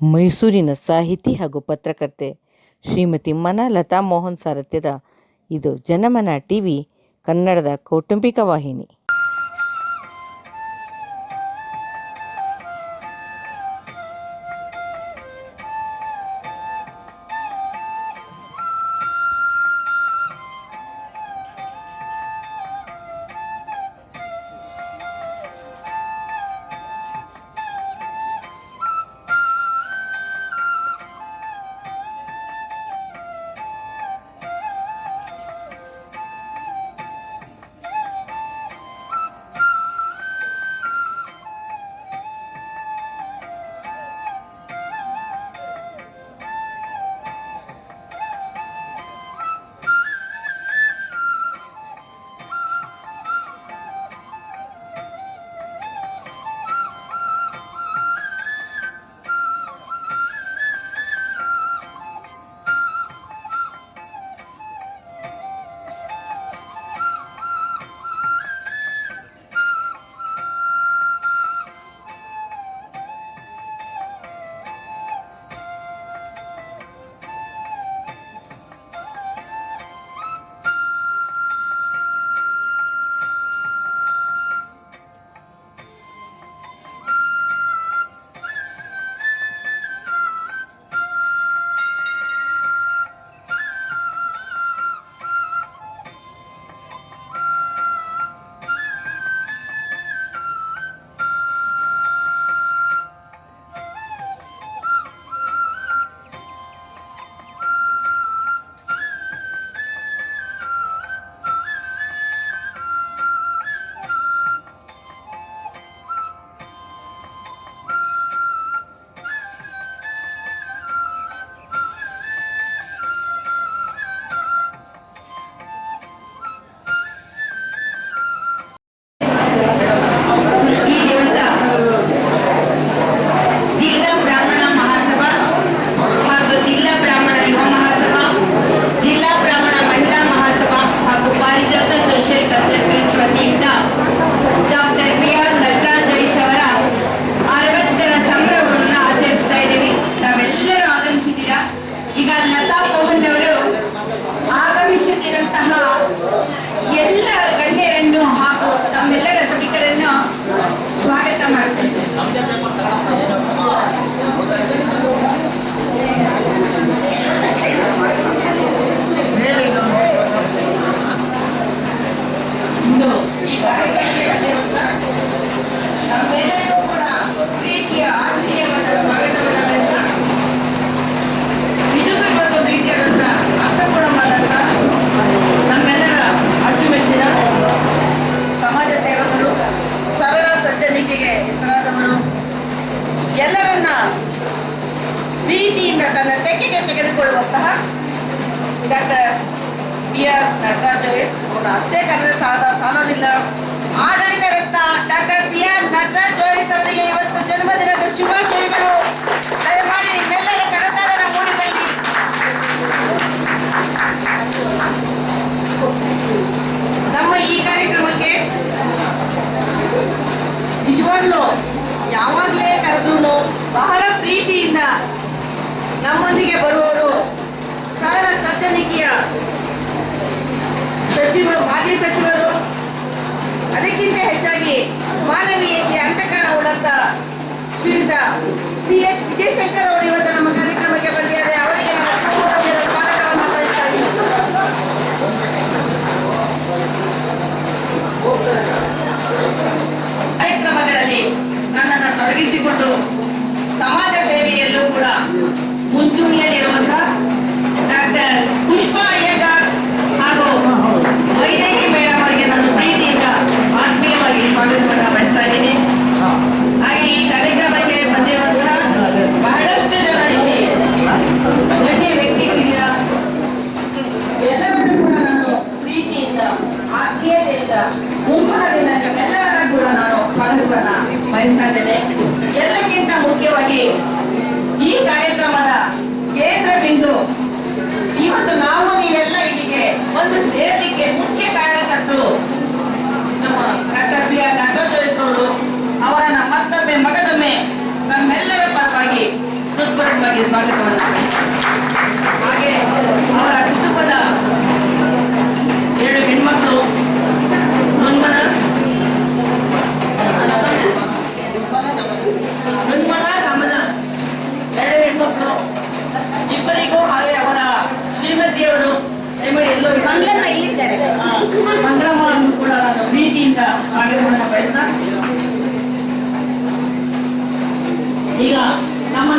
ಮೈಸೂರಿನ ಸಾಹಿತಿ ಹಾಗೂ ಪತ್ರಕರ್ತೆ ಶ್ರೀಮತಿ ಮನ ಲತಾ ಮೋಹನ್ ಸಾರಥ್ಯದ ಇದು ಜನಮನ ಟಿವಿ ಕನ್ನಡದ ಕೌಟುಂಬಿಕ ವಾಹಿನಿ. ಎಲ್ಲಕ್ಕಿಂತ ಮುಖ್ಯವಾಗಿ ಈ ಕಾರ್ಯಕ್ರಮದ ಕೇಂದ್ರ ಬಿಂದು ಇವತ್ತು ನಾವು ನೀವೆಲ್ಲ ಇಲ್ಲಿಗೆ ಒಂದು ಸೇರಲಿಕ್ಕೆ ಮುಖ್ಯ ಕಾರಣಕರ್ತರು ನಮ್ಮ ಕರ್ತವ್ಯ ನಾಗರಾಜರು ಅವರನ್ನ ಮತ್ತೊಮ್ಮೆ ಮಗದೊಮ್ಮೆ ನಮ್ಮೆಲ್ಲರ ಪರವಾಗಿ ಹೃತ್ಪೂರ್ವಕವಾಗಿ ಸ್ವಾಗತವನ್ನು. ಹಾಗೆ ಅವರ ಈಗ ನಮ್ಮ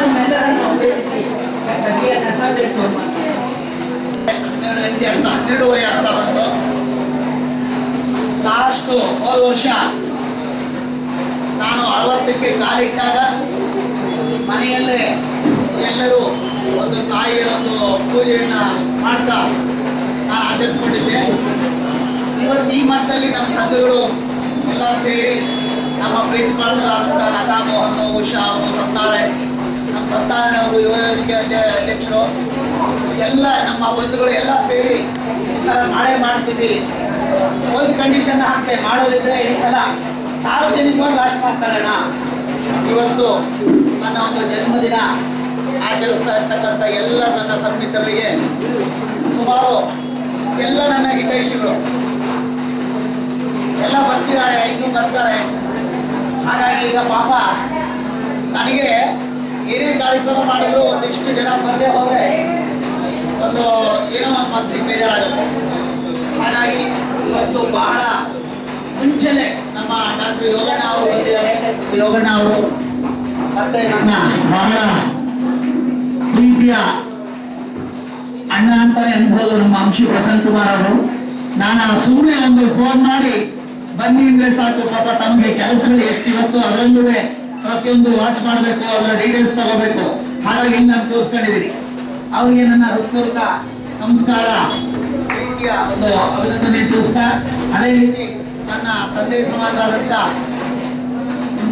ಅಂತ ಹನ್ನೆರಡುವರೆ ಹೋದ ವರ್ಷ ನಾನು ಅರವತ್ತಕ್ಕೆ ಕಾಲಿಟ್ಟಾಗ ಮನೆಯಲ್ಲೇ ಎಲ್ಲರೂ ಒಂದು ತಾಯಿಯ ಒಂದು ಪೂಜೆಯನ್ನ ಮಾಡ್ತಾ ನಾನು ಆಚರಿಸ್ಕೊಂಡಿದ್ದೆ. ಇವತ್ತು ಈ ಮಟ್ಟದಲ್ಲಿ ನಮ್ಮ ಸಂಘಗಳು ಎಲ್ಲ ಸೇರಿ ನಮ್ಮ ಪ್ರೀತಿ ಪಾತ್ರರಾದಂಥ ಲತಾ ಮೋಹನ್, ಉಷಾ ಅವರು ಸತ್ಯನಾರಾಯಣ್. ನಮ್ಮ ಸತ್ಯನಾರಾಯಣ ಅವರು ಯುವ ವೇದಿಕೆ ಅಧ್ಯ- ಅಧ್ಯಕ್ಷರು. ಎಲ್ಲ ನಮ್ಮ ಬಂಧುಗಳು ಎಲ್ಲ ಸೇರಿ ಈ ಸಲ ಮಾಡೇ ಮಾಡ್ತೀವಿ. ಒಂದು ಕಂಡೀಷನ್ ಹಾಕ್ತೆ ಮಾಡೋದಿದ್ರೆ ಈ ಸಲ ಸಾರ್ವಜನಿಕವಾಗಿ ಲಾಸ್ಟ್ ಮಾಡ್ಕೊಳ್ಳೋಣ ಇವತ್ತು ನನ್ನ ಒಂದು ಜನ್ಮದಿನ ಆಚರಿಸ್ತಾ ಇರ್ತಕ್ಕಂಥ ಎಲ್ಲ ನನ್ನ ಸನ್ಮಿತರಿಗೆ ಸುಮಾರು ಎಲ್ಲ ನನ್ನ ಹಿತೈಷಿಗಳು. ಎಲ್ಲ ಬರ್ತಿದ್ದಾರೆ, ಐದು ಬರ್ತಾರೆ. ಹಾಗಾಗಿ ಈಗ ಪಾಪ ನನಗೆ ಏನೇ ಕಾರ್ಯಕ್ರಮ ಮಾಡಿದ್ರು ಒಂದಿಷ್ಟು ಜನ ಬರದೇ ಹೋದ್ರೆ ಒಂದು ಏನೋ ಒಂದು ಮನಸ್ಸಿಗೆ ಬೇಜಾರಾಗುತ್ತೆ. ಹಾಗಾಗಿ ಇವತ್ತು ಬಹಳ ಮುಂಚೆನೆ ನಮ್ಮ ಡಾಕ್ಟರ್ ಯೋಗಣ್ಣ ಅವರು ಬಂದಿದ್ದಾರೆ. ಯೋಗಣ್ಣ ಅವರು ಮತ್ತೆ ನನ್ನ ಬಹಳ ಪ್ರೀತಿಯ ಅಣ್ಣ ಅಂತಾನೆ ಅನ್ಬೋದು ನಮ್ಮ ಅಂಶಿ ಪ್ರಸನ್ನ ಕುಮಾರ್ ಅವರು. ನಾನು ಸುಮ್ಮನೆ ಒಂದು ಫೋನ್ ಮಾಡಿ ಬನ್ನಿ ಅಂದ್ರೆ ಸಾಕು. ಪಾಪ ತಮಗೆ ಕೆಲಸಗಳು ಎಷ್ಟಿವತ್ತು ಅದರಲ್ಲೂ ಪ್ರತಿಯೊಂದು ವಾಚ್ ಮಾಡಬೇಕು ಅದರ ಡೀಟೇಲ್ಸ್ ತಗೋಬೇಕು. ಹಾಗಾಗಿ ನಾನು ತೋರಿಸ್ಕೊಂಡಿದ್ದೀನಿ ಅವರಿಗೆ ನನ್ನ ಹೃತ್ಪೂರ್ವಕ ನಮಸ್ಕಾರ. ಪ್ರೀತಿಯ ಒಂದು ಅಭಿನಂದನೆ ತಿಳಿಸ್ತಾ ಅದೇ ರೀತಿ ನನ್ನ ತಂದೆ ಸಮಾನರಾದಂಥ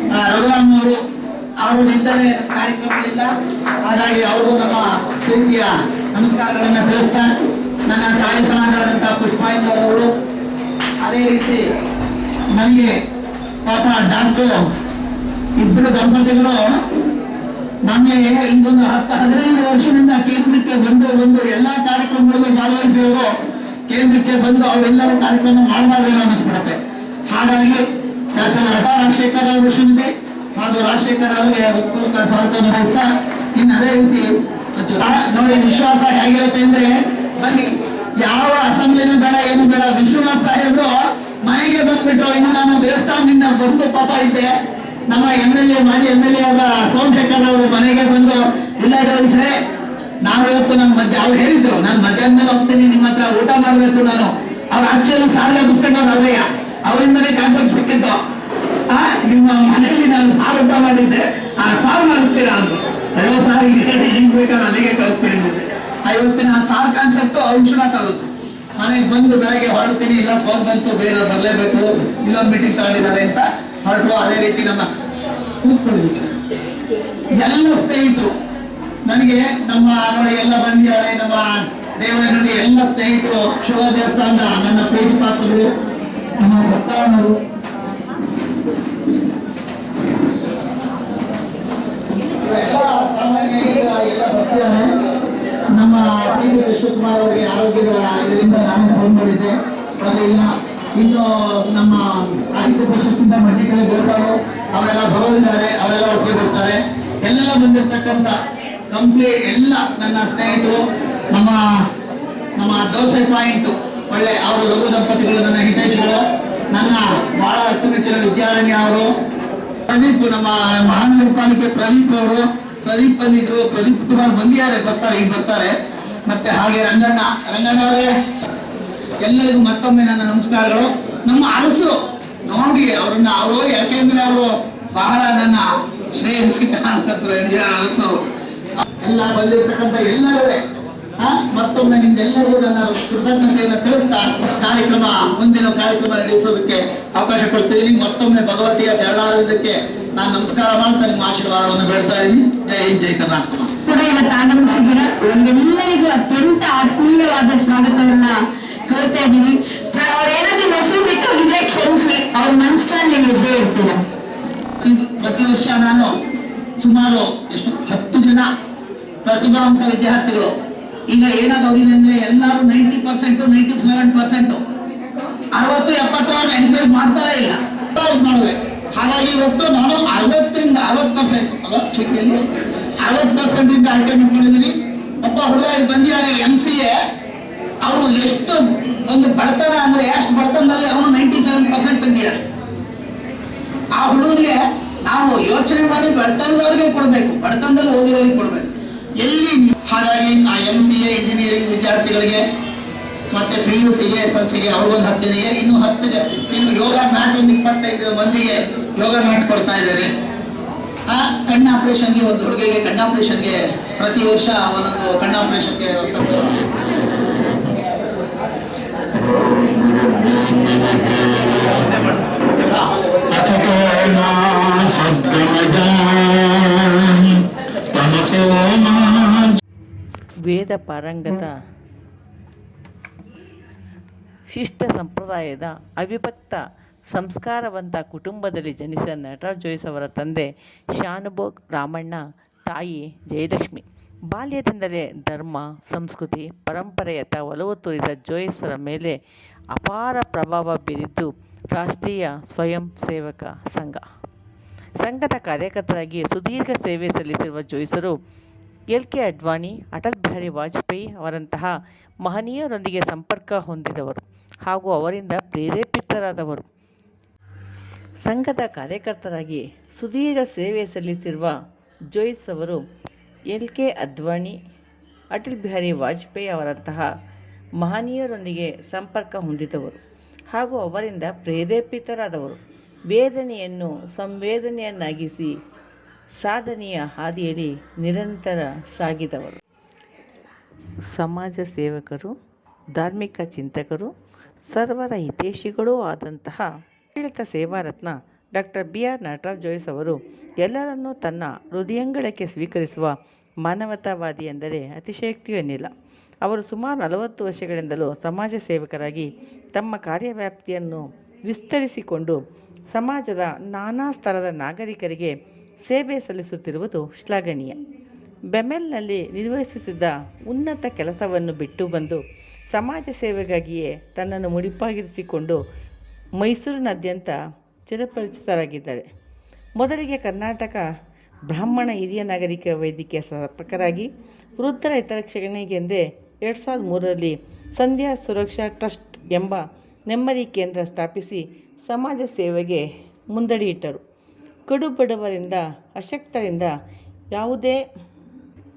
ಆ, ರಘುರಾಮ್ ಅವರು ಅವರು ಕಾರ್ಯಕ್ರಮ ಕಾರ್ಯಕ್ರಮಗಳಿಂದ ಹಾಗಾಗಿ ಅವರು ನಮ್ಮ ಪ್ರೀತಿಯ ನಮಸ್ಕಾರಗಳನ್ನ ತಿಳಿಸ್ತಾ ನನ್ನ ತಾಯಿ ಸಮಾನರಾದಂಥ ಅವರು ಅದೇ ರೀತಿ ನನಗೆ ಪಾಪ ಡಾಕ್ಟರ್ ಇಬ್ಬರು ದಂಪತಿಗಳು ನಮಗೆ ಇಂದೊಂದು ಹತ್ತು ಹದಿನೈದು ವರ್ಷದಿಂದ ಕೇಂದ್ರಕ್ಕೆ ಬಂದು ಬಂದು ಎಲ್ಲಾ ಕಾರ್ಯಕ್ರಮಗಳಲ್ಲೂ ಭಾಗವಹಿಸಿದವರು ಕೇಂದ್ರಕ್ಕೆ ಬಂದು ಅವರೆಲ್ಲರೂ ಕಾರ್ಯಕ್ರಮ ಮಾಡಬಾರ್ದೇನೋ ಅನಿಸ್ಬಿಡುತ್ತೆ. ಹಾಗಾಗಿ ಡಾಕ್ಟರ್ ಲತಾ ರಾಜಶೇಖರ್ ಅವರು ಶ್ರೀಮತಿ ಹಾಗೂ ರಾಜಶೇಖರ್ ಅವರಿಗೆ ಹೃತ್ಪೂರ್ವಕ ಸ್ವಾಗತವನ್ನು ಬಯಸ್ತಾ ಇನ್ನು ಅದೇ ರೀತಿ ನೋಡಿ ವಿಶ್ವಾಸ ಹೇಗಿರುತ್ತೆ ಅಂದ್ರೆ ಬನ್ನಿ, ಯಾವ ಅಸೆಂಬ್ಲಿನೂ ಬೇಡ, ಏನು ಬೇಡ, ವಿಶ್ವನಾಥ್ ಸಾಹೇಬ್ರು ಮನೆಗೆ ಬಂದ್ಬಿಟ್ಟು ಇನ್ನು ನಾನು ದೇವಸ್ಥಾನದಿಂದ ಬಂದು ಪಾಪ ಇದ್ದೆ ನಮ್ಮ ಎಂ ಎಲ್ ಎ ಮಾಜಿ ಎಂ ಎಲ್ ಎ ಅವರ ಸೋಮಶೇಖರ್ ಅವರು ಮನೆಗೆ ಬಂದು ಇಲ್ಲ ಸರಿ. ನಾವು ಇವತ್ತು ನನ್ನ ಮಧ್ಯ, ಅವ್ರು ಹೇಳಿದ್ರು, ನಾನು ಮಧ್ಯಾಹ್ನ ಮೇಲೆ ಹೋಗ್ತೀನಿ, ನಿಮ್ಮ ಹತ್ರ ಊಟ ಮಾಡಬೇಕು ನಾನು. ಅವ್ರ ಆಕ್ಚುಲಿ ಸಾರಿಗೆ ಪುಸ್ತಕ ಅವರಯ್ಯ ಅವರಿಂದನೇ ಕಾನ್ಸೆಪ್ಟ್ ಸಿಕ್ಕಿತ್ತು ಆ, ನಿಮ್ಮ ಮನೆಯಲ್ಲಿ ನಾನು ಸಾರು ಊಟ ಮಾಡಿದ್ದೆ. ಆ, ಸಾರು ಮಾಡಿಸ್ತೀರಾ ಅಂದ್ರು. ಹೇಳೋ ಹೇಳಿ, ಹೆಂಗ್ ಬೇಕಾದ್ರೆ ಅಲ್ಲಿಗೆ ಕಳಿಸ್ತೀನಿ ಸಾರ್ ಕಾನ್ಸೆಪ್ಟ್ ಶುರು ಅವ್ರದ್ದು ಮನೆಗೆ ಬಂದು ಬೆಳಗ್ಗೆ ಹೊರಡ್ತೀನಿ, ಇಲ್ಲ ಫೋನ್ ಬಂತು, ಬೇರೆ ಬರಲೇಬೇಕು, ಇಲ್ಲ ಮೀಟಿಂಗ್ ತಗೊಂಡಿದ್ದಾರೆ ಅಂತ ಹೊರಟರು. ಅದೇ ರೀತಿ ನಮ್ಮ ಕೂತ್ಕೊಳ್ಳಿ. ಎಲ್ಲ ಸ್ನೇಹಿತರು, ನನಗೆ ನಮ್ಮ, ನೋಡಿ, ಎಲ್ಲ ಬಂದಿದ್ದಾರೆ ನಮ್ಮ ದೇವರಲ್ಲಿ ಎಲ್ಲ ಸ್ನೇಹಿತರು, ಶಿವ ದೇವಸ್ಥಾನದ ನನ್ನ ಪ್ರೀತಿ ಪಾತ್ರರು, ನಮ್ಮ ಸತ್ತಾರವರು ಎಲ್ಲ ಸಾಮಾನ್ಯ ಎಲ್ಲ ಬರ್ತಿದ್ದಾರೆ ನಮ್ಮ ವಿ ಕೃಷ್ಣಕುಮಾರ್ ಅವರಿಗೆ ಆರೋಗ್ಯದ ಇದರಿಂದ ನಾನು ಫೋನ್ ಮಾಡಿದ್ದೆ. ಬರಲಿಲ್ಲ ಇನ್ನು ನಮ್ಮ ಸಾಹಿತ್ಯ ಪರಿಷತ್ತಿಂದ ಮಂಡಿಕಲ್ಲಿ ಗೋಪಾಲು ಅವರೆಲ್ಲ ಬರೋರಿದ್ದಾರೆ, ಅವರೆಲ್ಲ ಒಟ್ಟಿಗೆ ಬರ್ತಾರೆ. ಎಲ್ಲ ಬಂದಿರ್ತಕ್ಕಂಥ ಕಂಪ್ಲೀಟ್ ಎಲ್ಲ ನನ್ನ ಸ್ನೇಹಿತರು, ನಮ್ಮ ನಮ್ಮ ದೋಸೆ ಪಾಯಿಂಟ್ ಒಳ್ಳೆ ಅವರು ರಘು ದಂಪತಿಗಳು, ನನ್ನ ಹಿತೈಷಿಗಳು, ನನ್ನ ಬಹಳ ಅಚ್ಚುಮೆಚ್ಚಿನ ವಿದ್ಯಾರಣ್ಯ ಅವರು, ಪ್ರದೀಪ್, ನಮ್ಮ ಮಹಾನಗರ ಪಾಲಿಕೆ ಪ್ರದೀಪ್ ಅವರು ಪ್ರದೀಪ್ ಬಂದಿದ್ರು. ಪ್ರದೀಪ್ ಕುಮಾರ್ ಬಂದಿದ್ದಾರೆ ಬರ್ತಾರೆ, ಈಗ ಬರ್ತಾರೆ. ಮತ್ತೆ ಹಾಗೆ ರಂಗಣ್ಣ. ರಂಗಣ್ಣ ಅವರೇ, ಎಲ್ಲರಿಗೂ ಮತ್ತೊಮ್ಮೆ ನನ್ನ ನಮಸ್ಕಾರಗಳು. ನಮ್ಮ ಅರಸರು ನೋಡಿ ಅವ್ರನ್ನ, ಅವರು ಯಾಕೆಂದ್ರೆ ಅವರು ಬಹಳ ನನ್ನ ಶ್ರೇಯಸ್ ಕಾಣ್ತಾರೆ ಎಂ ಜಿ ಆರ್ ಅರಸರು. ಎಲ್ಲ ಬಂದಿರ್ತಕ್ಕಂಥ ಎಲ್ಲರೂ ಮತ್ತೊಮ್ಮೆ ನಿಮ್ಗೆಲ್ಲರಿಗೂ ನನ್ನ ಕೃತಜ್ಞತೆಯನ್ನು ತಿಳಿಸ್ತಾ ಕಾರ್ಯಕ್ರಮ, ಮುಂದಿನ ಕಾರ್ಯಕ್ರಮ ನಡೆಸೋದಕ್ಕೆ ಅವಕಾಶ ಕೊಡ್ತಿದ್ದೀನಿ ಮತ್ತೊಮ್ಮೆ ಭಗವತಿಯ ಚರಣಾರವಿಂದಕ್ಕೆ ನಾನು ನಮಸ್ಕಾರ ಮಾಡ್ತಾ ನಿಮ್ಮ ಆಶೀರ್ವಾದವನ್ನು ಬೇಡ್ತಾ ಇದ್ದೀನಿ. ಜೈ ಹಿಂದ್ ಜೈ ಕರ್ನಾಟಕ. ಕೂಡ ಇವತ್ತು ಆಗಮಿಸಿದ್ದೀರಾ ನಿಮ್ಗೆಲ್ಲರಿಗೂ ಅತ್ಯಂತ ಆತ್ಮೀಯವಾದ ಸ್ವಾಗತವನ್ನ ಕೋರ್ತಾ ಇದ್ದೀವಿ ಅವ್ರೇನಾದ್ರೂ ಹೆಸರು ಬಿಟ್ಟು ಹೋಗಿದ್ರೆ ಕ್ಷಮಿಸಿ ಅವ್ರ ಮನಸ್ಸಿನಲ್ಲಿ ಇದ್ದೇ ಇರ್ತೀರ. ಪ್ರತಿ ವರ್ಷ ನಾನು ಸುಮಾರು ಎಷ್ಟು ಹತ್ತು ಜನ ಪ್ರತಿಭಾವಂತ ವಿದ್ಯಾರ್ಥಿಗಳು. ಈಗ ಏನಾಗೋಗಿದೆ ಅಂದ್ರೆ ಎಲ್ಲರೂ ninety percent ninety seven percent ಅರವತ್ತು ಎಪ್ಪತ್ತರವರೆಗೆ ಎನ್ಕರೇಜ್ ಮಾಡ್ತಾರೇ ಇಲ್ಲ. ಮಾಡ್ಬೇಕು ಹಾಗಾಗಿ ಇವತ್ತು ನಾನು ಅರವತ್ತರಿಂದ ಅರವತ್ತು ಪರ್ಸೆಂಟ್ ಅಲ್ಲ ಚೀಟಿಯಲ್ಲಿ ಅರವತ್ತು ಪರ್ಸೆಂಟ್ ಇಂದ ಆಯ್ಕೆ ಮಾಡ್ಕೊಂಡಿದ್ದೀನಿ. ಒಬ್ಬ ಹುಡುಗ ಬಂದಿದ್ದಾನೆ ಎಂ ಸಿ ಎ ಅವರು ಎಷ್ಟು ಒಂದು ಬಡತನ ಅಂದ್ರೆ ಎಷ್ಟು ಬಡತನದಲ್ಲಿ ಅವನು ನೈಂಟಿ ಸೆವೆನ್ ಪರ್ಸೆಂಟ್ ತೆಗೆದಿದ್ದಾನೆ. ಆ ಹುಡುಗರಿಗೆ ನಾವು ಯೋಚನೆ ಮಾಡಿ ಬಡತನದವ್ರಿಗೆ ಕೊಡಬೇಕು, ಬಡತನದಲ್ಲಿ ಓದಿರೋರಿಗೆ ಕೊಡಬೇಕು. ಎಲ್ಲಿ ಹಾಗಾಗಿ ಆ ಎಂ ಸಿ ಎ ಇಂಜಿನಿಯರಿಂಗ್ ವಿದ್ಯಾರ್ಥಿಗಳಿಗೆ ಮತ್ತೆ P U C S L ಸಿಗೆ ಅವ್ರಿಗೊಂದು ಹತ್ತು ಜನರಿಗೆ ಇನ್ನು ಹತ್ತು ಇನ್ನು ಯೋಗ ಮ್ಯಾಟ್ ಒಂದು ಇಪ್ಪತ್ತೈದು ಮಂದಿಗೆ ಯೋಗ ಮ್ಯಾಟ್ ಕೊಡ್ತಾ ಇದ್ದಾರೆ. ಆ ಕಣ್ಣ ಆಪರೇಷನ್ಗೆ ಒಂದು ಹುಡುಗಿಗೆ ಕಣ್ಣ ಆಪರೇಷನ್ಗೆ ಪ್ರತಿ ವರ್ಷ ಒಂದೊಂದು ಕಣ್ಣ ಆಪರೇಷನ್ಗೆ ವೇದ ಪಾರಂಗತ ಶಿಷ್ಟ ಸಂಪ್ರದಾಯದ ಅವಿಭಕ್ತ ಸಂಸ್ಕಾರವಂತ ಕುಟುಂಬದಲ್ಲಿ ಜನಿಸಿದ ನಟರಾಜ್ ಜೋಯಿಸ್ ಅವರ ತಂದೆ ಶಾನುಭೋಗ್ ರಾಮಣ್ಣ, ತಾಯಿ ಜಯಲಕ್ಷ್ಮಿ. ಬಾಲ್ಯದಿಂದಲೇ ಧರ್ಮ, ಸಂಸ್ಕೃತಿ, ಪರಂಪರೆಯತ್ತ ಒಲವು ತೋರಿದ ಜೋಯಿಸರ ಮೇಲೆ ಅಪಾರ ಪ್ರಭಾವ ಬೀರಿದ್ದು ರಾಷ್ಟ್ರೀಯ ಸ್ವಯಂ ಸೇವಕ ಸಂಘ. ಸಂಘದ ಕಾರ್ಯಕರ್ತರಾಗಿ ಸುದೀರ್ಘ ಸೇವೆ ಸಲ್ಲಿಸಿರುವ ಜೋಯಿಸರು ಎಲ್ ಕೆ ಅಡ್ವಾಣಿ, ಅಟಲ್ ಬಿಹಾರಿ ವಾಜಪೇಯಿ ಅವರಂತಹ ಮಹನೀಯರೊಂದಿಗೆ ಸಂಪರ್ಕ ಹೊಂದಿದವರು ಹಾಗೂ ಅವರಿಂದ ಪ್ರೇರೇಪಿತರಾದವರು. ಸಂಘದ ಕಾರ್ಯಕರ್ತರಾಗಿ ಸುದೀರ್ಘ ಸೇವೆ ಸಲ್ಲಿಸಿರುವ ಜೋಯಿಸ್ ಅವರು ಎಲ್ ಕೆ ಅದ್ವಾಣಿ, ಅಟಲ್ ಬಿಹಾರಿ ವಾಜಪೇಯಿ ಅವರಂತಹ ಮಹನೀಯರೊಂದಿಗೆ ಸಂಪರ್ಕ ಹೊಂದಿದವರು ಹಾಗೂ ಅವರಿಂದ ಪ್ರೇರೇಪಿತರಾದವರು. ವೇದನೆಯನ್ನು ಸಂವೇದನೆಯನ್ನಾಗಿಸಿ ಸಾಧನೆಯ ಹಾದಿಯಲ್ಲಿ ನಿರಂತರ ಸಾಗಿದವರು. ಸಮಾಜ ಸೇವಕರು, ಧಾರ್ಮಿಕ ಚಿಂತಕರು, ಸರ್ವರ ಹಿತೈಷಿಗಳೂ ಆದಂತಹ ಆಡಳಿತ Seva Ratna doctor B. R. Nataraj Jois ಅವರು ಎಲ್ಲರನ್ನೂ ತನ್ನ ಹೃದಯಂಗಳಕ್ಕೆ ಸ್ವೀಕರಿಸುವ ಮಾನವತಾವಾದಿ ಎಂದರೆ ಅತಿಶಯಕ್ತಿಯೇನಿಲ್ಲ ಅವರು ಸುಮಾರು ನಲವತ್ತು ವರ್ಷಗಳಿಂದಲೂ ಸಮಾಜ ಸೇವಕರಾಗಿ ತಮ್ಮ ಕಾರ್ಯವ್ಯಾಪ್ತಿಯನ್ನು ವಿಸ್ತರಿಸಿಕೊಂಡು ಸಮಾಜದ ನಾನಾ ಸ್ತರದ ನಾಗರಿಕರಿಗೆ ಸೇವೆ ಸಲ್ಲಿಸುತ್ತಿರುವುದು ಶ್ಲಾಘನೀಯ. ಬೆಮೆಲ್ನಲ್ಲಿ ನಿರ್ವಹಿಸುತ್ತಿದ್ದ ಉನ್ನತ ಕೆಲಸವನ್ನು ಬಿಟ್ಟು ಬಂದು ಸಮಾಜ ಸೇವೆಗಾಗಿಯೇ ತನ್ನನ್ನು ಮುಡಿಪಾಗಿರಿಸಿಕೊಂಡು ಮೈಸೂರಿನಾದ್ಯಂತ ಚಿರಪರಿಚಿತರಾಗಿದ್ದಾರೆ. ಮೊದಲಿಗೆ ಕರ್ನಾಟಕ ಬ್ರಾಹ್ಮಣ ಹಿರಿಯ ನಾಗರಿಕ ವೈದ್ಯಕೀಯ ಸ್ಥಾಪಕರಾಗಿ ವೃದ್ಧರ ಹಿತರಕ್ಷಣೆಗೆಂದೇ ಎರಡು ಸಾವಿರದ ಮೂರರಲ್ಲಿ ಸಂಧ್ಯಾ ಸುರಕ್ಷಾ ಟ್ರಸ್ಟ್ ಎಂಬ ನೆಮ್ಮದಿ ಕೇಂದ್ರ ಸ್ಥಾಪಿಸಿ ಸಮಾಜ ಸೇವೆಗೆ ಮುಂದಡಿಯಿಟ್ಟರು. ಕಡು ಬಡವರಿಂದ, ಅಶಕ್ತರಿಂದ ಯಾವುದೇ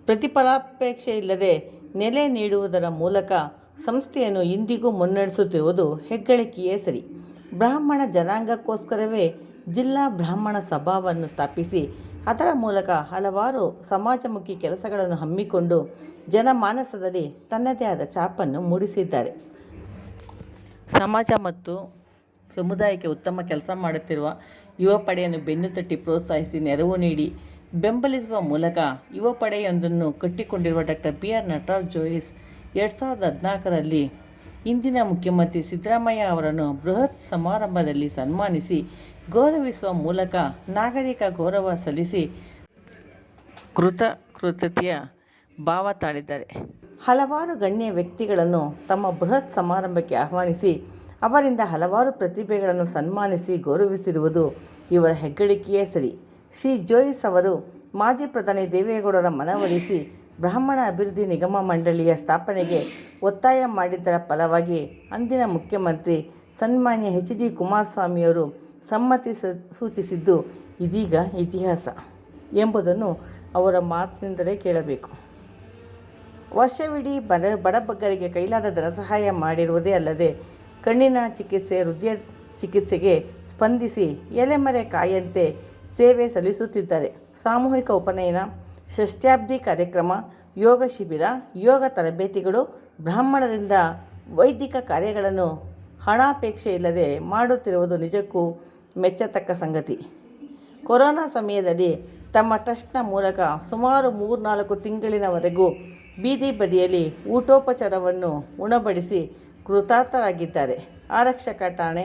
ಪ್ರತಿಫಲಾಪೇಕ್ಷೆ ಇಲ್ಲದೆ ನೆಲೆ ನೀಡುವುದರ ಮೂಲಕ ಸಂಸ್ಥೆಯನ್ನು ಇಂದಿಗೂ ಮುನ್ನಡೆಸುತ್ತಿರುವುದು ಹೆಗ್ಗಳಿಕೆಯೇ ಸರಿ. ಬ್ರಾಹ್ಮಣ ಜನಾಂಗಕ್ಕೋಸ್ಕರವೇ ಜಿಲ್ಲಾ ಬ್ರಾಹ್ಮಣ ಸಭಾವನ್ನು ಸ್ಥಾಪಿಸಿ, ಅದರ ಮೂಲಕ ಹಲವಾರು ಸಮಾಜಮುಖಿ ಕೆಲಸಗಳನ್ನು ಹಮ್ಮಿಕೊಂಡು ಜನಮಾನಸದಲ್ಲಿ ತನ್ನದೇ ಆದ ಛಾಪನ್ನು ಮೂಡಿಸಿದ್ದಾರೆ. ಸಮಾಜ ಮತ್ತು ಸಮುದಾಯಕ್ಕೆ ಉತ್ತಮ ಕೆಲಸ ಮಾಡುತ್ತಿರುವ ಯುವ ಪಡೆಯನ್ನು ಬೆನ್ನು ತಟ್ಟಿ ಪ್ರೋತ್ಸಾಹಿಸಿ ನೆರವು ನೀಡಿ ಬೆಂಬಲಿಸುವ ಮೂಲಕ ಯುವ ಪಡೆಯೊಂದನ್ನು ಕಟ್ಟಿಕೊಂಡಿರುವ doctor B R Nataraj Jois ಎರಡು ಸಾವಿರದ ಹದಿನಾಲ್ಕರಲ್ಲಿ ಇಂದಿನ ಮುಖ್ಯಮಂತ್ರಿ ಸಿದ್ದರಾಮಯ್ಯ ಅವರನ್ನು ಬೃಹತ್ ಸಮಾರಂಭದಲ್ಲಿ ಸನ್ಮಾನಿಸಿ ಗೌರವಿಸುವ ಮೂಲಕ ನಾಗರಿಕ ಗೌರವ ಸಲ್ಲಿಸಿ ಕೃತ ಕೃತತೆಯ ಭಾವ ತಾಳಿದ್ದಾರೆ. ಹಲವಾರು ಗಣ್ಯ ವ್ಯಕ್ತಿಗಳನ್ನು ತಮ್ಮ ಬೃಹತ್ ಸಮಾರಂಭಕ್ಕೆ ಆಹ್ವಾನಿಸಿ, ಅವರಿಂದ ಹಲವಾರು ಪ್ರತಿಭೆಗಳನ್ನು ಸನ್ಮಾನಿಸಿ ಗೌರವಿಸಿರುವುದು ಇವರ ಹೆಗ್ಗಳಿಕೆಯೇ ಸರಿ. ಶ್ರೀ ಜೋಯಿಸ್ ಅವರು ಮಾಜಿ ಪ್ರಧಾನಿ ದೇವೇಗೌಡರ ಮನವೊಲಿಸಿ ಬ್ರಾಹ್ಮಣ ಅಭಿವೃದ್ಧಿ ನಿಗಮ ಮಂಡಳಿಯ ಸ್ಥಾಪನೆಗೆ ಒತ್ತಾಯ ಮಾಡಿದ್ದರ ಫಲವಾಗಿ ಅಂದಿನ ಮುಖ್ಯಮಂತ್ರಿ ಸನ್ಮಾನ್ಯ ಎಚ್ ಡಿ ಕುಮಾರಸ್ವಾಮಿಯವರು ಸಮ್ಮತಿ ಸೂಚಿಸಿದ್ದು ಇದೀಗ ಇತಿಹಾಸ ಎಂಬುದನ್ನು ಅವರ ಮಾತಿನಿಂದಲೇ ಕೇಳಬೇಕು. ವರ್ಷವಿಡೀ ಬಡ, ಬಡಬಗ್ಗರಿಗೆ ಕೈಲಾದ ಧನ ಸಹಾಯ ಮಾಡಿರುವುದೇ ಅಲ್ಲದೆ ಕಣ್ಣಿನ ಚಿಕಿತ್ಸೆ ರುಜಿಯ ಚಿಕಿತ್ಸೆಗೆ ಸ್ಪಂದಿಸಿ ಎಲೆಮರೆ ಕಾಯಂತೆ ಸೇವೆ ಸಲ್ಲಿಸುತ್ತಿದ್ದಾರೆ. ಸಾಮೂಹಿಕ ಉಪನಯನ ಷಷ್ಠ್ಯಾಬ್ದಿ ಕಾರ್ಯಕ್ರಮ, ಯೋಗ ಶಿಬಿರ, ಯೋಗ ತರಬೇತಿಗಳು, ಬ್ರಾಹ್ಮಣರಿಂದ ವೈದಿಕ ಕಾರ್ಯಗಳನ್ನು ಹಣಾಪೇಕ್ಷೆ ಇಲ್ಲದೆ ಮಾಡುತ್ತಿರುವುದು ನಿಜಕ್ಕೂ ಮೆಚ್ಚತಕ್ಕ ಸಂಗತಿ. ಕೊರೋನಾ ಸಮಯದಲ್ಲಿ ತಮ್ಮ ಟ್ರಸ್ಟ್ನ ಮೂಲಕ ಸುಮಾರು ಮೂರ್ನಾಲ್ಕು ತಿಂಗಳಿನವರೆಗೂ ಬೀದಿ ಬದಿಯಲ್ಲಿ ಊಟೋಪಚಾರವನ್ನು ಉಣಬಡಿಸಿ ಕೃತಾರ್ಥರಾಗಿದ್ದಾರೆ. ಆರಕ್ಷಕ ಠಾಣೆ,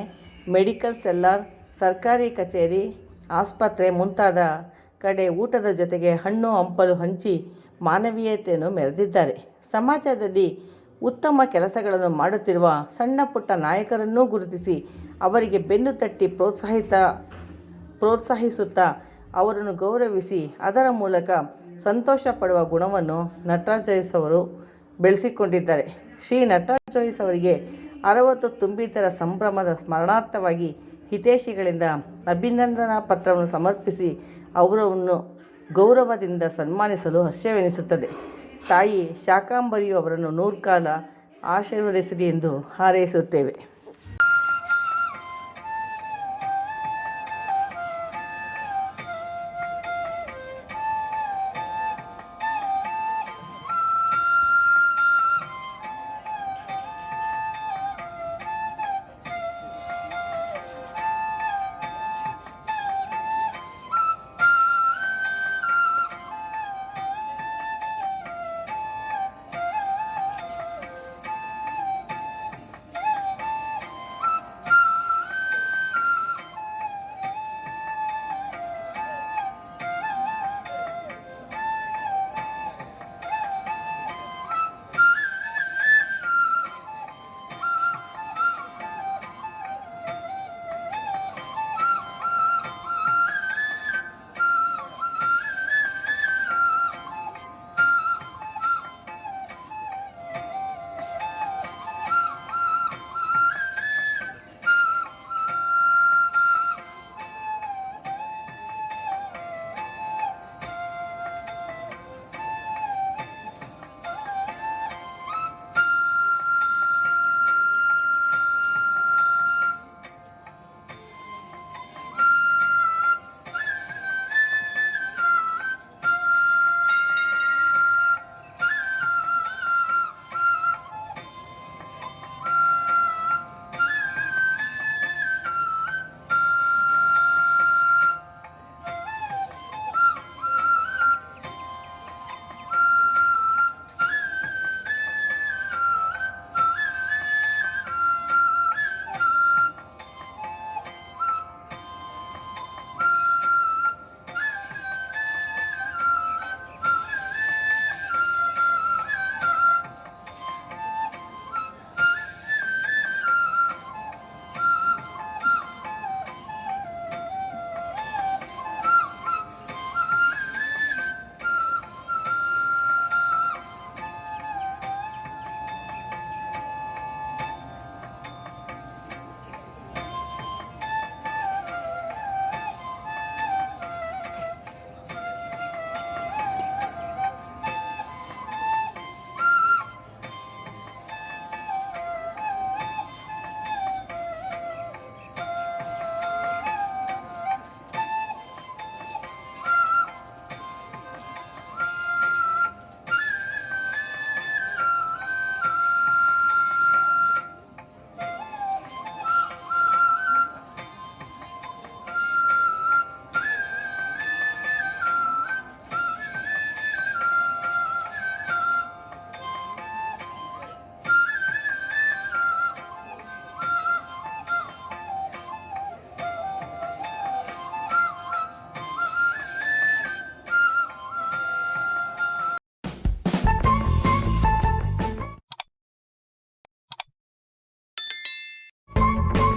ಮೆಡಿಕಲ್ ಸೆಲ್ಲಾರ್, ಸರ್ಕಾರಿ ಕಚೇರಿ, ಆಸ್ಪತ್ರೆ ಮುಂತಾದ ಕಡೆ ಊಟದ ಜೊತೆಗೆ ಹಣ್ಣು ಹಂಪಲು ಹಂಚಿ ಮಾನವೀಯತೆಯನ್ನು ಮೆರೆದಿದ್ದಾರೆ. ಸಮಾಜದಲ್ಲಿ ಉತ್ತಮ ಕೆಲಸಗಳನ್ನು ಮಾಡುತ್ತಿರುವ ಸಣ್ಣ ಪುಟ್ಟ ನಾಯಕರನ್ನೂ ಗುರುತಿಸಿ ಅವರಿಗೆ ಬೆನ್ನು ತಟ್ಟಿ ಪ್ರೋತ್ಸಾಹಿತ, ಪ್ರೋತ್ಸಾಹಿಸುತ್ತಾ ಅವರನ್ನು ಗೌರವಿಸಿ ಅದರ ಮೂಲಕ ಸಂತೋಷ ಪಡುವ ಗುಣವನ್ನು ನಟರಾಜಯಸ್ ಜೋಯಿಸ್ ಅವರು ಬೆಳೆಸಿಕೊಂಡಿದ್ದಾರೆ. ಶ್ರೀ ನಟರಾಜ್ ಜೋಯಿಸ್ ಅವರಿಗೆ ಅರವತ್ತು ತುಂಬಿತರ ಸಂಭ್ರಮದ ಸ್ಮರಣಾರ್ಥವಾಗಿ ಹಿತೈಷಿಗಳಿಂದ ಅಭಿನಂದನಾ ಪತ್ರವನ್ನು ಸಮರ್ಪಿಸಿ ಅವರನ್ನು ಗೌರವದಿಂದ ಸನ್ಮಾನಿಸಲು ಹರ್ಷವೆನಿಸುತ್ತದೆ. ತಾಯಿ ಶಾಕಾಂಬರಿಯು ಅವರನ್ನು ನೂರ್ಕಾಲ ಆಶೀರ್ವದಿಸಲಿ ಎಂದು ಹಾರೈಸುತ್ತೇವೆ.